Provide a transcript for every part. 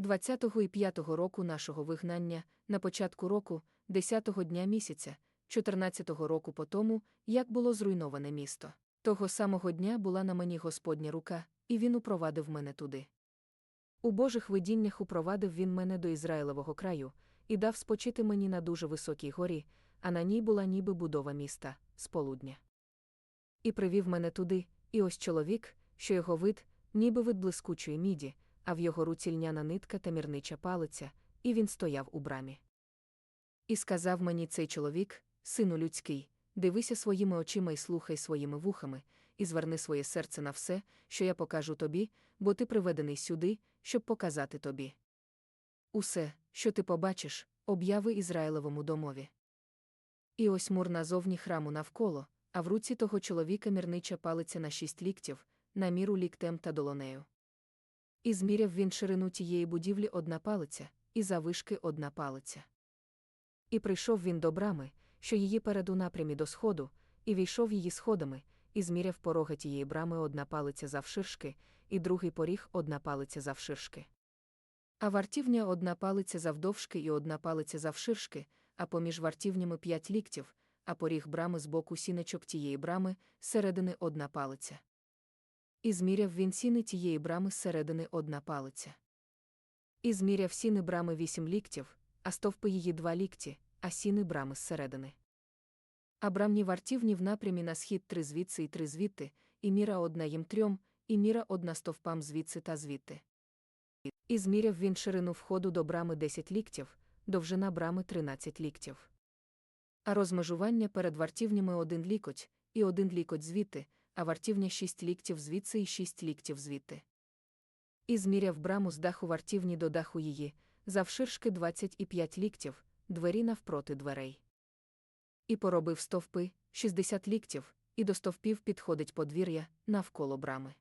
20-го і 5-го року нашого вигнання, на початку року, 10-го дня місяця, 14-го року по тому, як було зруйноване місто. Того самого дня була на мені Господня рука, і він упровадив мене туди. У Божих видіннях упровадив він мене до Ізраїлевого краю і дав спочити мені на дуже високій горі, а на ній була ніби будова міста, з полудня. І привів мене туди, і ось чоловік, що його вид, ніби вид блискучої міді, а в його руці льняна нитка та мірнича палиця, і він стояв у брамі. І сказав мені цей чоловік, сину людський, дивися своїми очима і слухай своїми вухами, і зверни своє серце на все, що я покажу тобі, бо ти приведений сюди, щоб показати тобі. Усе, що ти побачиш, обяви Ізраїлевому домові. І ось мур назовні храму навколо, а в руці того чоловіка мірнича палиця на шість ліктів, на міру ліктем та долонею. І зміряв він ширину тієї будівлі одна палиця, і завишки одна палиця. І прийшов він до брами, що її перед у напрямі до сходу, і війшов її сходами, і зміряв порога тієї брами одна палиця завширшки, і другий поріг одна палиця завширшки. А вартівня одна палиця завдовжки і одна палиця завширшки, а поміж вартівнями п'ять ліктів, а поріг брами з боку сінечок тієї брами, зсередини одна палиця. І зміряв він сіни тієї брами зсередини одна палиця. І зміряв сіни брами вісім ліктів, а стовпи її два лікті, а сіни брами зсередини. А брамні вартівні в напрямі на схід три звідси і три звідти, і міра одна їм трьом, і міра одна стовпам звідси та звідти. І зміряв він ширину входу до брами десять ліктів, довжина брами тринадцять ліктів. А розмежування перед вартівнями один лікоть, і один лікоть звідти, а вартівня шість ліктів звідси і шість ліктів звідти. І зміряв браму з даху вартівні до даху її, завширшки двадцять і п'ять ліктів, двері навпроти дверей. І поробив стовпи, шістдесят ліктів, і до стовпів підходить подвір'я навколо брами.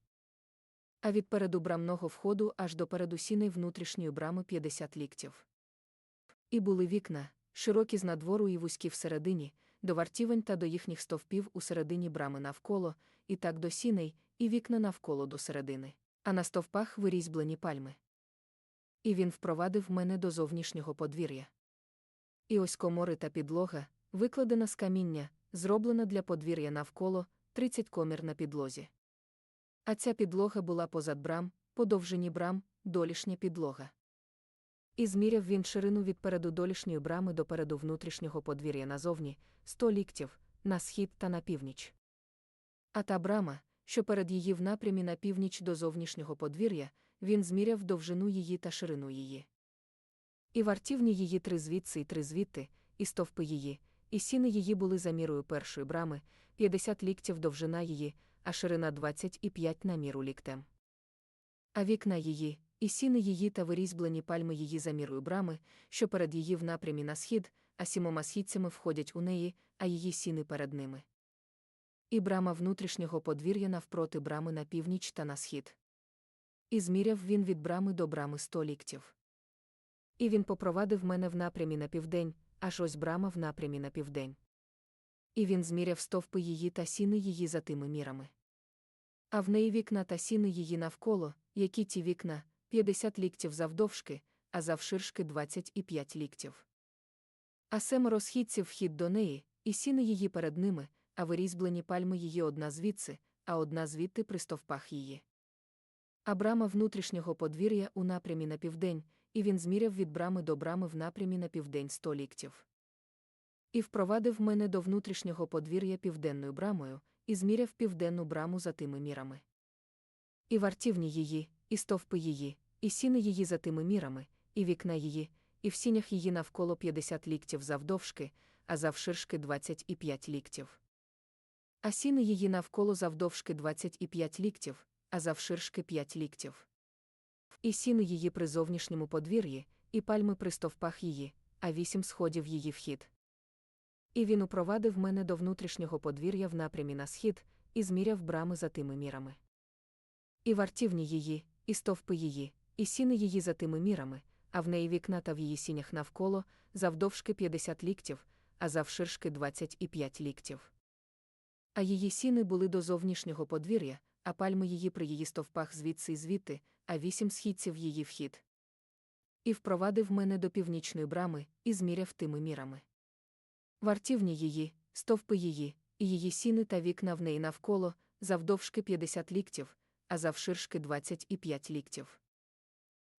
А від переду брамного входу аж до переду сіней внутрішньої брами п'ятдесят ліктів. І були вікна, широкі з надвору і вузькі всередині, до вартівень та до їхніх стовпів у середині брами навколо, і так до сіней, і вікна навколо до середини, а на стовпах вирізьблені пальми. І він впровадив мене до зовнішнього подвір'я. І ось комори та підлога, викладена з каміння, зроблена для подвір'я навколо, тридцять комір на підлозі. А ця підлога була позад брам, подовжені брам, долішня підлога. І зміряв він ширину від переду долішньої брами до переду внутрішнього подвір'я назовні, сто ліктів, на схід та на північ. А та брама, що перед її в напрямі на північ до зовнішнього подвір'я, він зміряв довжину її та ширину її. І вартівні її три звідси і три звідти, і стовпи її, і сіни її були за мірою першої брами, 50 ліктів довжина її, а ширина 25 на міру ліктем. А вікна її, і сіни її та вирізьблені пальми її за мірою брами, що перед її в напрямі на схід, а сімома східцями входять у неї, а її сіни перед ними. І брама внутрішнього подвір'я навпроти брами на північ та на схід. І зміряв він від брами до брами сто ліктів. І він попровадив мене в напрямі на південь, аж ось брама в напрямі на південь. І він зміряв стовпи її та сіни її за тими мірами. А в неї вікна та сіни її навколо, які ті вікна, 50 ліктів завдовжки, а завширшки 25 ліктів. А семеро східців вхід до неї, і сіни її перед ними, а вирізблені пальми її одна звідси, а одна звідти при стовпах її. А брама внутрішнього подвір'я у напрямі на південь, і він зміряв від брами до брами в напрямі на південь сто ліктів. І впровадив мене до внутрішнього подвір'я південною брамою, і зміряв південну браму за тими мірами. І вартівні її, і стовпи її, і сіни її за тими мірами, і вікна її, і в сінях її навколо 50 ліктів завдовжки, а завширшки 25 ліктів. А сіни її навколо завдовжки 25 ліктів, а завширшки 5 ліктів. І сіни її при зовнішньому подвір'ї, і пальми при стовпах її, а вісім сходів її вхід. І він упровадив мене до внутрішнього подвір'я в напрямі на схід, і зміряв брами за тими мірами. І вартівні її, і стовпи її, і сіни її за тими мірами, а в неї вікна та в її сінях навколо, завдовжки 50 ліктів, а завширшки 25 ліктів. А її сіни були до зовнішнього подвір'я, а пальми її при її стовпах звідси і звідти, а вісім східців її вхід. І впровадив мене до північної брами і зміряв тими мірами. Вартівні її, стовпи її, і її сіни та вікна в неї навколо, завдовжки 50 ліктів, а завширшки 25 ліктів.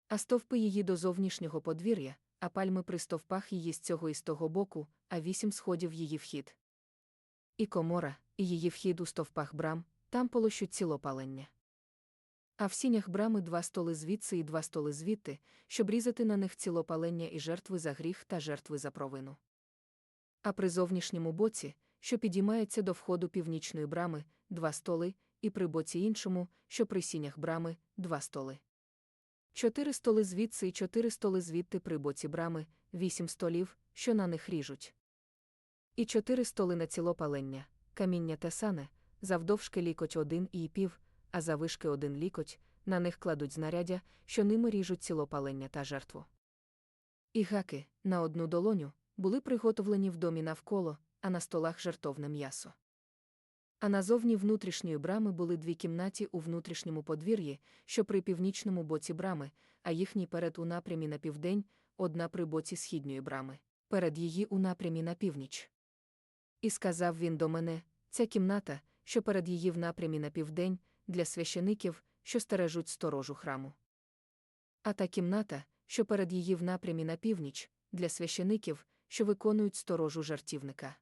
А стовпи її до зовнішнього подвір'я, а пальми при стовпах її з цього і з того боку, а вісім сходів її вхід. І комора, і її вхід у стовпах брам, там полощуть цілопалення. А в сінях брами два столи звідси і два столи звідти, щоб різати на них цілопалення і жертви за гріх та жертви за провину. А при зовнішньому боці, що підіймається до входу північної брами, два столи, і при боці іншому, що при сінях брами, два столи. Чотири столи звідси і чотири столи звідти при боці брами, вісім столів, що на них ріжуть. І чотири столи на цілопалення, каміння тесане, завдовжки лікоть один і пів, а завишки один лікоть, на них кладуть знаряддя, що ними ріжуть цілопалення та жертву. І гаки, на одну долоню, були приготовлені в домі навколо, а на столах жертовне м'ясо. А назовні внутрішньої брами були дві кімнаті у внутрішньому подвір'ї, що при північному боці брами, а їхній перед у напрямі на південь, одна при боці східньої брами, перед її у напрямі на північ. І сказав він до мене: ця кімната, що перед її в напрямі на південь, для священиків, що стережуть сторожу храму. А та кімната, що перед її в напрямі на північ, для священиків, що виконують сторожу жартівника.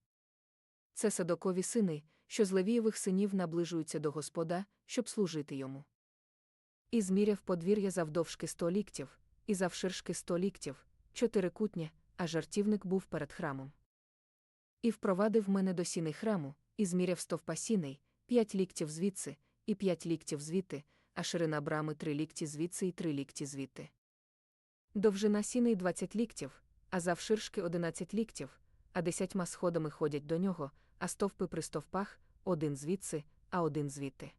Це садокові сини, що з Левієвих синів наближуються до Господа, щоб служити йому. І зміряв подвір'я завдовжки сто ліктів, і завширшки сто ліктів, чотирикутня, а жартівник був перед храмом. І впровадив мене до сіни храму, і зміряв стовпа сіней, п'ять ліктів звідси, і п'ять ліктів звідти, а ширина брами три лікті звідси і три лікті звідти. Довжина сіней двадцять ліктів, а завширшки одинадцять ліктів, а десятьма сходами ходять до нього, а стовпи при стовпах один звідси, а один звідти.